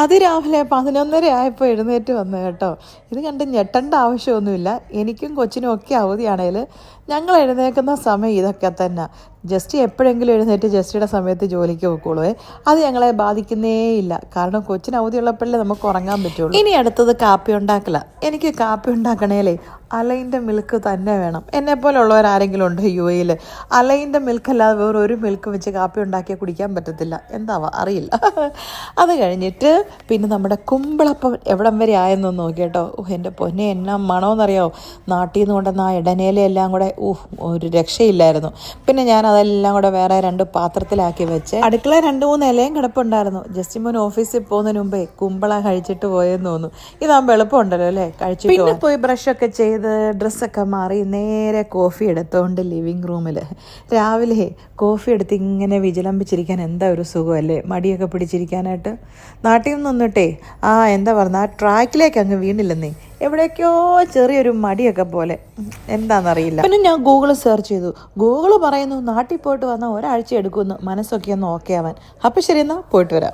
അതിരാവിലെ പതിനൊന്നര ആയപ്പോൾ എഴുന്നേറ്റ് വന്നു കേട്ടോ. ഇത് കണ്ട് ഞെട്ടേണ്ട ആവശ്യമൊന്നുമില്ല. എനിക്കും കൊച്ചിനും ഒക്കെ അവധിയാണേൽ ഞങ്ങൾ എഴുന്നേൽക്കുന്ന സമയം ഇതൊക്കെ തന്നെ. ജസ്റ്റ് എപ്പോഴെങ്കിലും എഴുന്നേറ്റ് ജസ്റ്റിയുടെ സമയത്ത് ജോലിക്ക് പോയിക്കോളൂ അത് ഞങ്ങളെ ബാധിക്കുന്നേ ഇല്ല കാരണം കൊച്ചിന് അവധിയുള്ളപ്പോഴല്ലേ നമുക്ക് ഉറങ്ങാൻ പറ്റുള്ളൂ. ഇനി അടുത്തത് കാപ്പി ഉണ്ടാക്കല. എനിക്ക് കാപ്പി ഉണ്ടാക്കണേലേ അലൈന്റെ മിൽക്ക് തന്നെ വേണം. എന്നെ പോലുള്ളവർ ആരെങ്കിലും ഉണ്ട് യു എയിൽ അലൈന്റെ മിൽക്ക് അല്ലാതെ വേറെ ഒരു മിൽക്ക് വെച്ച് കാപ്പി ഉണ്ടാക്കിയാൽ കുടിക്കാൻ പറ്റത്തില്ല. എന്താവാ? അറിയില്ല. അത് കഴിഞ്ഞിട്ട് പിന്നെ നമ്മുടെ കുമ്പിളപ്പം എവിടം വരെ ആയെന്ന് നോക്കിയേട്ടോ ഓ എന്റെ പൊന്നെ എന്നാ മണമെന്നറിയാമോ നാട്ടിൽ നിന്ന് കൊണ്ടുവന്ന ആ ഇടനേലെല്ലാം കൂടെ ഊഹ് ഒരു രക്ഷയില്ലായിരുന്നു. പിന്നെ ഞാൻ അതെല്ലാം കൂടെ വേറെ രണ്ട് പാത്രത്തിലാക്കി വെച്ച് അടുക്കള രണ്ട് മൂന്ന് ഇലയും കിടപ്പുണ്ടായിരുന്നു. ജസ്റ്റ് മോൻ ഓഫീസിൽ പോകുന്നതിന് മുമ്പേ കുമ്പള കഴിച്ചിട്ട് പോയെന്ന് തോന്നുന്നു. ഇതാകുമ്പോൾ എളുപ്പമുണ്ടല്ലോ അല്ലേ? കഴിച്ചിട്ട് പിന്നെ പോയി ബ്രഷ് ബ്രഷൊക്കെ ചെയ്ത് ഡ്രസ്സൊക്കെ മാറി നേരെ കോഫി എടുത്തോണ്ട് ലിവിങ് റൂമിൽ രാവിലെ കോഫി എടുത്ത് ഇങ്ങനെ വിജിലംബിച്ചിരിക്കാൻ എന്താ ഒരു സുഖമല്ലേ? മടിയൊക്കെ പിടിച്ചിരിക്കാനായിട്ട്. നാട്ടിൽ നിന്നൊന്നിട്ടേ ആ എന്താ പറഞ്ഞ ആ ട്രാക്കിലേക്ക് അങ്ങ് വീണില്ലെന്നേ. എവിടേക്കോ ചെറിയൊരു മടിയൊക്കെ പോലെ. എന്താണെന്നറിയില്ല പിന്നെ ഞാൻ ഗൂഗിൾ സെർച്ച് ചെയ്തു. ഗൂഗിൾ പറയുന്നു നാട്ടിൽ പോയിട്ട് വന്നാൽ ഒരാഴ്ച എടുക്കുമെന്ന് മനസ്സൊക്കെ ഒന്ന് ഓക്കെ ആവാൻ അപ്പം ശരി എന്നാൽ പോയിട്ട് വരാം.